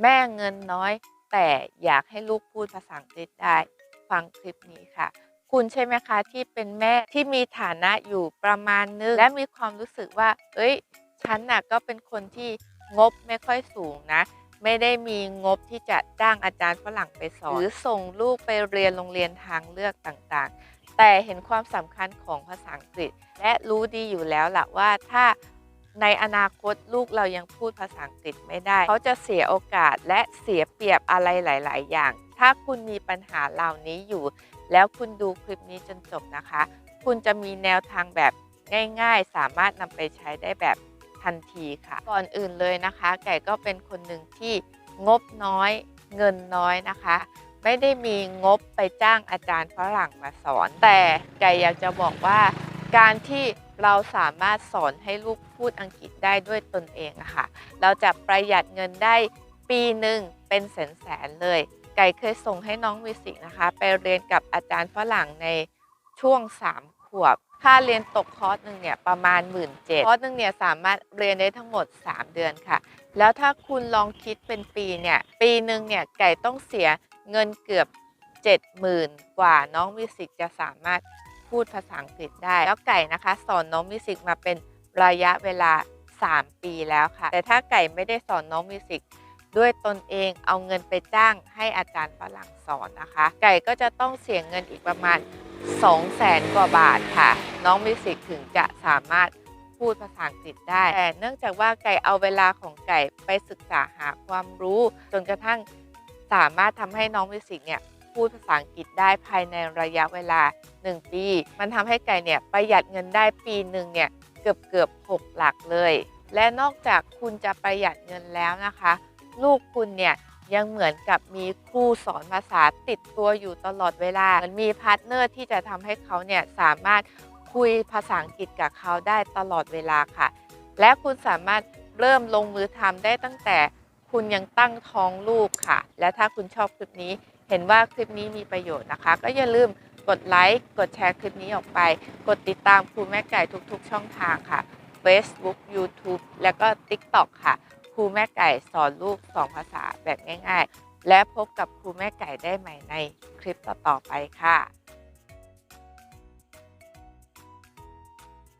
แม่เงินน้อย แต่อยากให้ลูกพูดภาษาอังกฤษได้ ฟังคลิปนี้ค่ะ คุณใช่ไหมคะที่เป็นแม่ที่มีฐานะอยู่ประมาณนึงและมีความรู้สึกว่า เอ้ยฉันน่ะก็เป็นคนที่งบไม่ค่อยสูงนะ ไม่ได้มีงบที่จะจ้างอาจารย์ฝรั่งไปสอน หรือส่งลูกไปเรียนโรงเรียนทางเลือกต่างๆ แต่เห็นความสำคัญของภาษาอังกฤษ และรู้ดีอยู่แล้วล่ะว่าถ้า ในอนาคตลูกเรายังพูดภาษาอังกฤษไม่ได้ เขาจะเสียโอกาสและเสียเปรียบอะไรหลาย ๆ อย่าง ถ้าคุณมีปัญหาเหล่านี้อยู่ แล้วคุณดูคลิปนี้จนจบนะคะ คุณจะมีแนวทางแบบง่าย ๆ สามารถนำไปใช้ได้แบบทันทีค่ะ ก่อนอื่นเลยนะคะ ไก่ก็เป็นคนหนึ่งที่งบน้อยเงินน้อยนะคะ ไม่ได้มีงบไปจ้างอาจารย์ฝรั่งมาสอน แต่ไก่อยากจะบอกว่าการที่ เราสามารถสอนให้ลูกพูดอังกฤษได้ด้วยตนเองอะค่ะ เราจะประหยัดเงินได้ปีหนึ่งเป็นแสนๆเลย ไก่เคยส่งให้น้องมิสิกนะคะ ไปเรียนกับอาจารย์ฝรั่งในช่วง 3 ขวบ ค่าเรียนตกคอร์สหนึ่งเนี่ยประมาณ 1 7ื่นคอร์สหนึ่งเนี่ยสามารถเรียนได้ทั้งหมด 3 เดือนค่ะ แล้วถ้าคุณลองคิดเป็นปีเนี่ย ปีหนึ่งเนี่ยไก่ต้องเสียเงินเกือบ 70,000 กว่าน้องมิสิกจะสามารถ พูดภาษาอังกฤษได้ แล้วไก่นะคะ สอนน้องมิวสิกมาเป็นระยะเวลา 3 ปีแล้วค่ะ แต่ถ้าไก่ไม่ได้สอนน้องมิวสิกด้วยตนเองเอาเงินไปจ้างให้อาจารย์ฝรั่งสอนนะคะ ไก่ก็จะต้องเสียเงินอีกประมาณ 2 0 0แสนกว่าบาทค่ะ น้องมิวสิกถึงจะสามารถพูดภาษาอังกฤษได้ แต่เนื่องจากว่าไก่เอาเวลาของไก่ไปศึกษาหาความรู้ จนกระทั่งสามารถทำให้น้องมิวสิกเนี่ย พูดภาษาอังกฤษได้ภายในระยะเวลา 1 ปี มันทำให้ไก่เนี่ยประหยัดเงินได้ปีหนึ่งเนี่ยเกือบเกือบ6หลักเลย และนอกจากคุณจะประหยัดเงินแล้วนะคะ ลูกคุณเนี่ยยังเหมือนกับมีครูสอนภาษาติดตัวอยู่ตลอดเวลาเหมือนมีพาร์ทเนอร์ที่จะทำให้เขาเนี่ยสามารถคุยภาษาอังกฤษกับเขาได้ตลอดเวลาค่ะ และคุณสามารถเริ่มลงมือทำได้ตั้งแต่คุณยังตั้งท้องลูกค่ะ และถ้าคุณชอบคลิปนี้ เห็นว่าคลิปนี้มีประโยชน์นะคะ ก็อย่าลืมกดไลค์ กดแชร์คลิปนี้ออกไป กดติดตามครูแม่ไก่ทุกๆ ช่องทางค่ะ Facebook YouTube แล้วก็ TikTok ค่ะ ครูแม่ไก่สอนลูก 2 ภาษาแบบง่าย ๆ และพบกับครูแม่ไก่ได้ใหม่ในคลิปต่อๆไปค่ะ